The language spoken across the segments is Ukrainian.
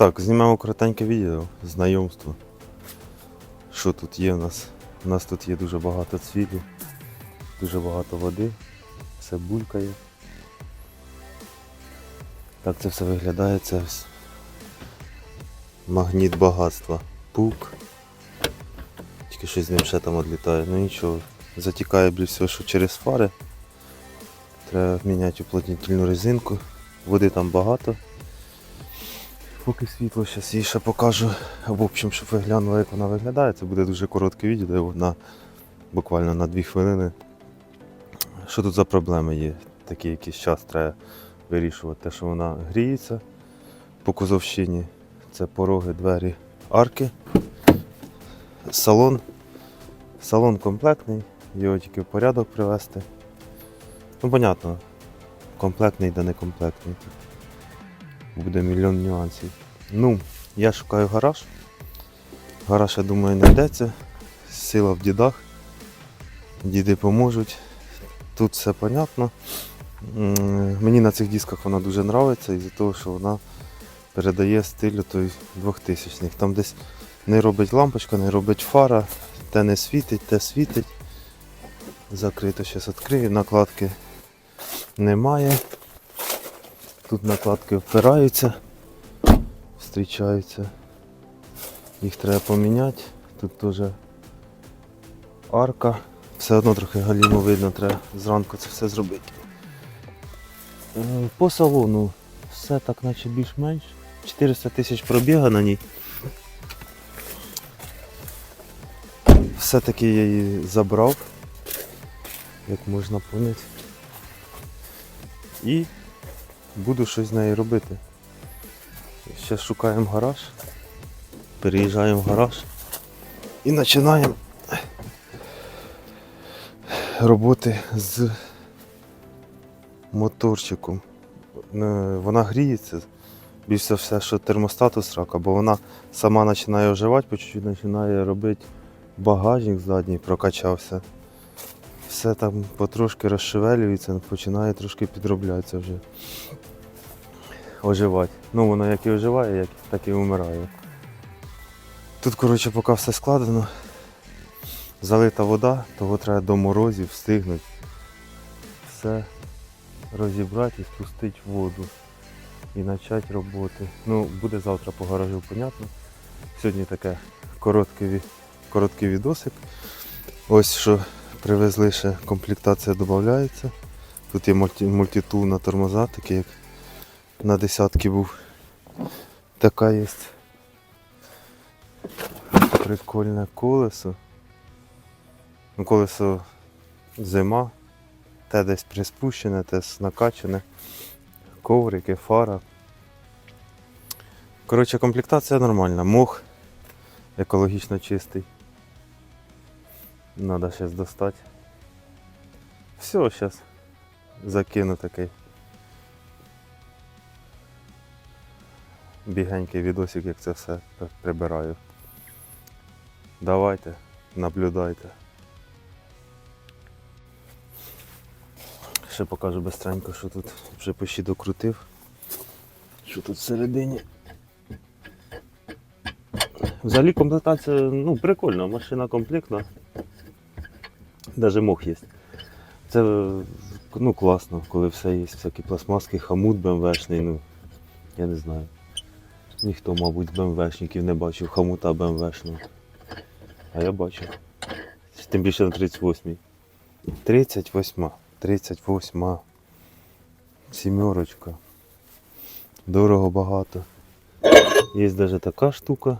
Так, знімаємо коротеньке відео, знайомство. Що тут є у нас? У нас тут є дуже багато цвіту, дуже багато води, все булькає. Так це все виглядає, це магніт багатства. Пук. Тільки щось з ним ще там відлітає. Ну нічого. Затікає більше всього, що через фари. Треба міняти уплотнительну резинку. Води там багато. Поки світло, зараз їй ще покажу. В общем, щоб ви глянули, як вона виглядає. Це буде дуже коротке відео, на, буквально на 2 хвилини. Що тут за проблеми є? Такі якийсь час треба вирішувати. Те, що вона гріється по кузовщині. Це пороги, двері, арки. Салон. Салон комплектний, його тільки в порядок привести. Ну, понятно, комплектний да не комплектний. Буде мільйон нюансів. Ну, я шукаю гараж. Гараж, я думаю, знайдеться. Сила в дідах. Діди поможуть. Тут все понятно. Мені на цих дисках вона дуже подобається із-за того, що вона передає стилю той 2000-х. Там десь не робить лампочка, не робить фара, те не світить, те світить. Закрито зараз відкрию, накладки немає. Тут накладки впираються, зустрічаються. Їх треба поміняти. Тут теж арка. Все одно трохи галіму видно, треба зранку це все зробити. Е, По салону все так наче більш-менш. 400 тисяч пробіга на ній. Все-таки я її забрав, як можна поняти. І буду щось з нею робити. Зараз шукаємо гараж, переїжджаємо в гараж і починаємо роботи з моторчиком. Е, Вона гріється. Більше все, що термостату срака, бо вона сама починає оживати, по чуть-чуть починає робити багажник задній, прокачався. Все там потрошки розшевелюється, починає трошки підроблятися вже. Оживати. Ну воно як і оживає, як, так і вмирає. Тут, коротше, поки все складено. Залита вода, того треба до морозів встигнути. Все розібрати і спустити воду. І почати роботи. Ну, буде завтра по гаражу, понятно. Сьогодні таке короткий, короткий відосик. Ось що привезли ще комплектація додається. Тут є мультитул на тормоза, такий як на десятки був. Така є. Прикольне колесо. Ну, колесо зима, те десь приспущене, те накачане, коврики, фара. Коротше, комплектація нормальна, мох екологічно чистий. Надо зараз достати. Все, зараз закину такий. Бігенький відосик, як це все прибираю. Давайте, наблюдайте. Ще покажу быстренько, що тут вже почти докрутив. Що тут всередині. Взагалі комплектація ну, прикольна, машина комплектна. Даже мох є. Це ну, класно, коли все є, всякі пластмаски, хамут БМВшний, ну, я не знаю. Ніхто, мабуть, БМВшників не бачив хамута БМВшного. А я бачив. Тим більше на 38-й. 38. 38. Сімерочка. Дорого багато. Є навіть така штука.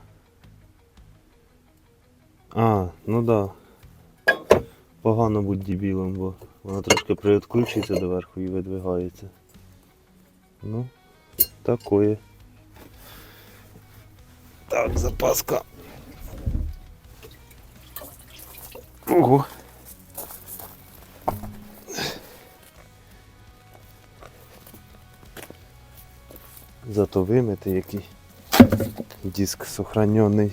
А, ну да. Погано бути дебілом, бо вона трошки приоткручується доверху і видвигається. Ну, такое. Так, запаска. Ого. Зато вимити який диск сохранений.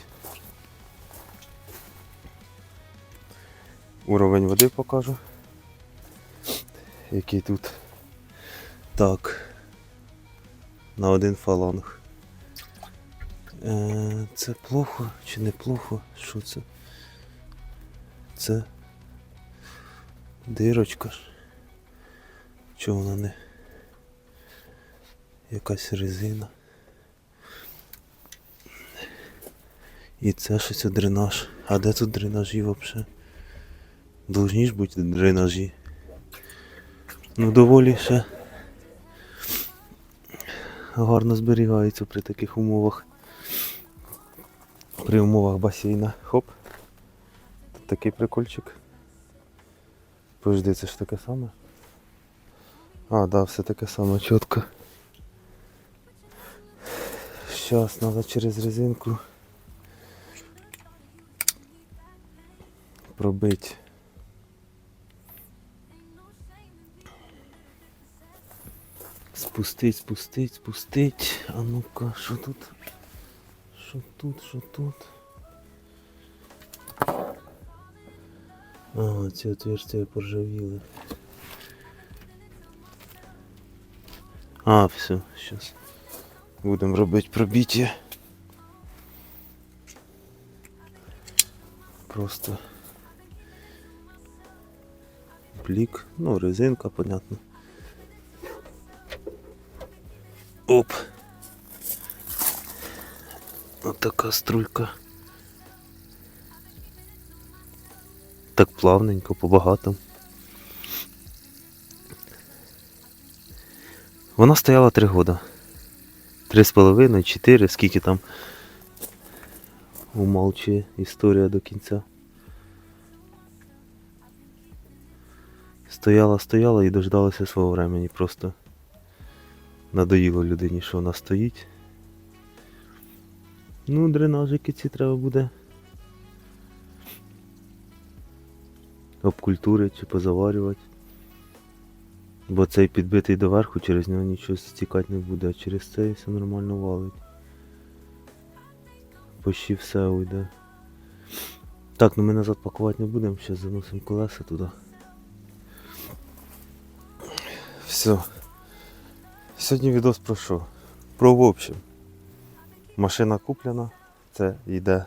Уровень води покажу. Який тут. Так. На один фаланг. Е, це плохо чи не плохо? Що це? Це дирочка. Чого вона не? Якась резина. І це щось дренаж. А де тут дренажі взагалі? Должні ж бути дренажі. Ну доволі ще гарно зберігаються при таких умовах. При умовах басейна. Хоп. Тут такий прикольчик. Подожди, це ж таке саме? А, да, все таке саме чітко. Щас треба через резинку пробити. Спустить, спустить, спустить. А ну-ка, що тут? Що тут, що тут? А, ці отверстия поржавіли. А, все, сейчас. Будемо робити пробиття. Просто блік, ну, резинка, понятно. Оп. Вот така струйка. Так плавненько, по-багатому. Вона стояла три года. Три з половиною, чотири, скільки там умалчує історія до кінця. Стояла, стояла і дождалася свого времени. Просто надоїло людині, що вона стоїть. Ну, дренажики ці треба буде. Обкультурити чи позаварювати. Бо цей підбитий доверху, через нього нічого стікати не буде, а через цей все нормально валить. Почти все уйде. Так, ну ми назад пакувати не будемо, зараз заносимо колеса туди. Все. Сьогодні відос про що? Про в общем. Машина куплена. Це йде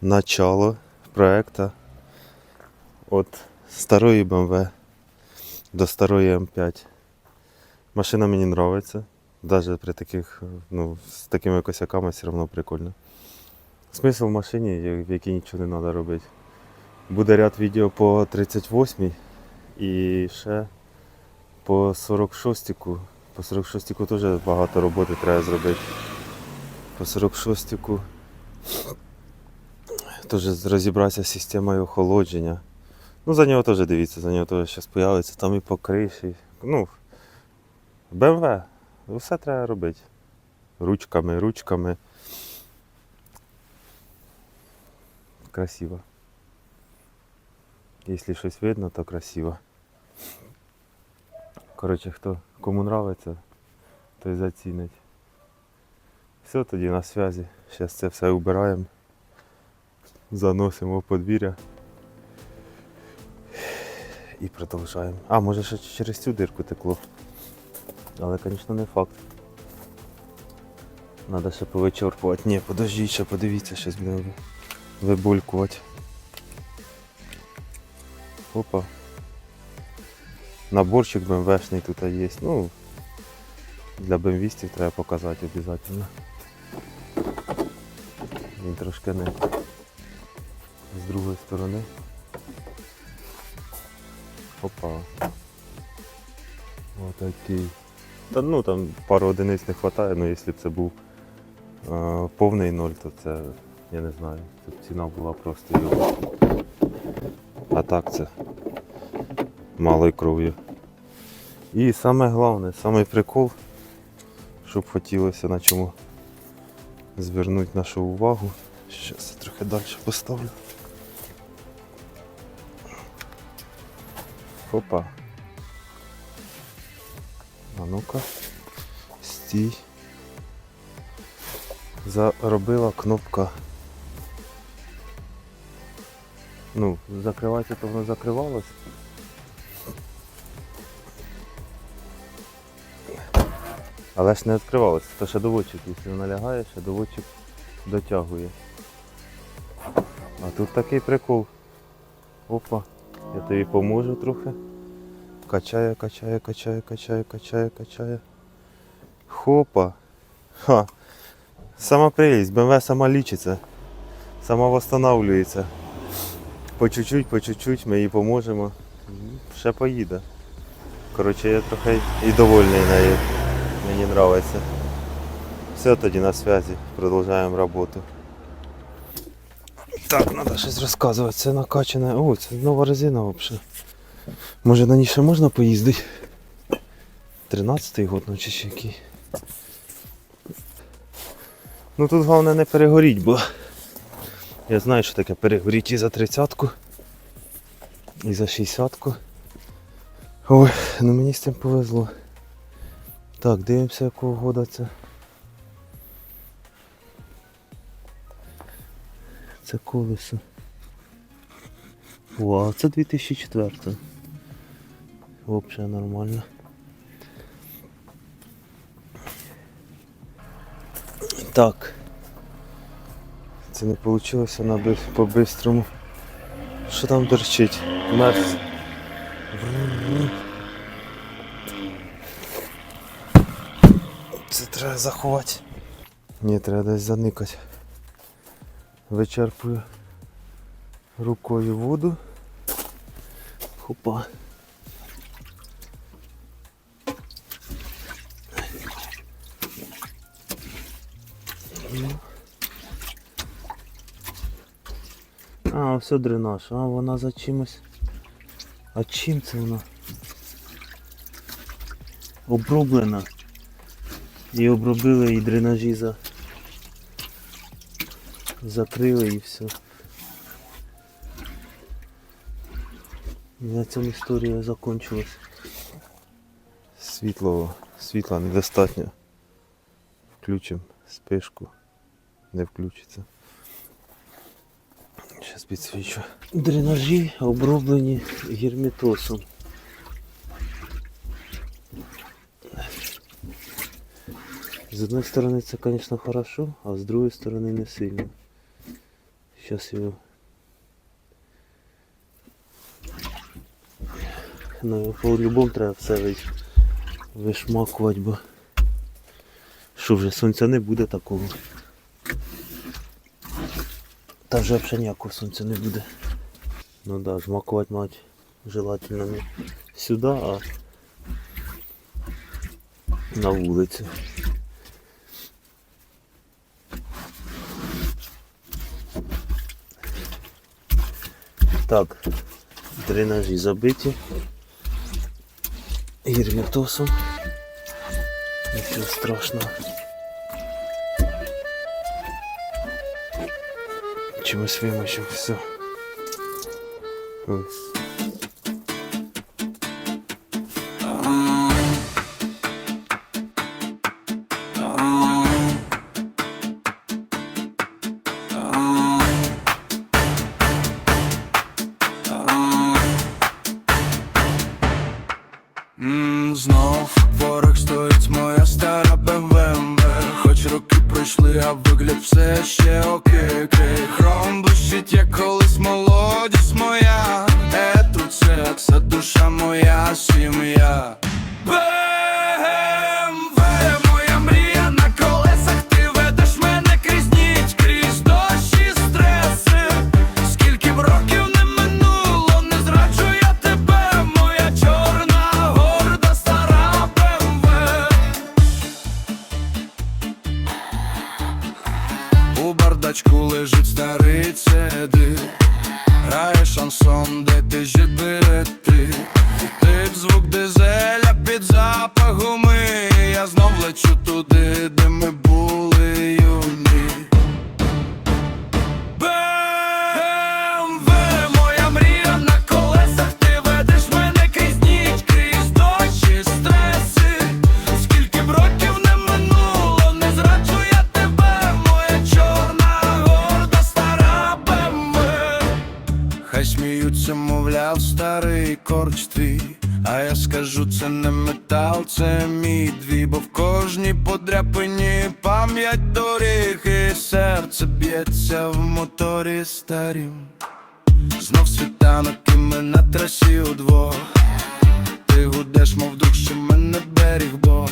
начало проекту від старої BMW до старої М5. Машина мені подобається. Навіть при таких, ну, з такими косяками все одно прикольно. Смисл в машині, в якій нічого не треба робити. Буде ряд відео по 38 і ще по 46 по 46 теж багато роботи треба зробити. По 46-ку теж розібратися з системою охолодження. Ну, за нього теж дивіться, за нього теж зараз появиться, там і по криші. Ну, БМВ, все треба робити. Ручками, ручками. Красиво. Якщо щось видно, то красиво. Коротше, хто кому нравиться, той зацінить. Все тоді на зв'язі. Зараз це все убираємо. Заносимо в подвір'я. І продовжаємо. А, може ще через цю дирку текло. Але, звісно, не факт. Надо ще повичерпувати. Ні, подождіть, ще подивіться, щось буде вибулькувати. Опа. Наборчик БМВшний тут є. Ну, для БМВістів треба показати обов'язково. Він трошки не з другої сторони. Опа. Отакий. Та ну там пару одиниць не вистачає, але якщо б це був е, повний ноль, то це, я не знаю, це ціна була просто його. А так це малою кров'ю. І саме головне, самий прикол, щоб хотілося на чому звернути нашу увагу. Зараз я трохи далі поставлю. Опа. А ну-ка. Стій. Заробила кнопка. Ну, закривається, то воно закривалось. Але ж не відкривалося, то ще доводчик, якщо налягає, ще доводчик дотягує. А тут такий прикол. Опа, я тобі поможу трохи. Качає, качає, качає, качає, качає, качає. Хопа. Ха. Сама прелість, БМВ сама лічиться, сама восстанавлюється. По чуть-чуть, по чуть-чуть ми їй поможемо. Ще поїде. Коротше, я трохи і довольний нею. Мені подобається. Все тоді на зв'язі. Продовжуємо роботу. Так, треба щось розказувати. Це накачане. О, це нова резина взагалі. Може на ній ще можна поїздити? 13-й год, ну чи ще який. Ну тут головне не перегоріть, бо я знаю, що таке перегоріть і за 30-ку, і за 60-ку. Ой, ну мені з цим повезло. Так, дивимося якого года це. Це колесо. Вау, це 2004. Взагалі нормально. Так. Це не вийшло на по-бистрому. Що там торчить? Мерс. Це треба заховати. Ні, треба десь заникати. Вичерпую рукою воду. Хопа. А, все дренаж. А, вона за чимось. А чим це вона? Оброблена. І обробили і дренажі за... закрили і все. І на цьому історія закончилась. Світло, світла недостатньо. Включимо спишку. Не включиться. Зараз підсвічу. Дренажі оброблені герметосом. З одної сторони це, звісно, хорошо, а з другої сторони не сильно. Зараз його. Ну, по-любому треба все вишмакувати, бо що вже сонця не буде такого. Та вже взагалі ніякого сонця не буде. Ну да, жмакувати мать желательно не сюди, а на вулицю. Так, дренажі забиті. Герметосом. Нічого страшного. Чимось вимочив, все. гуми, я знов лечу туди. самі дві, бо в кожній подряпині пам'ять доріг і серце б'ється в моторі старім. Знов світанок і ми на трасі удвох. Ти гудеш, мов дух, що мене беріг Бог.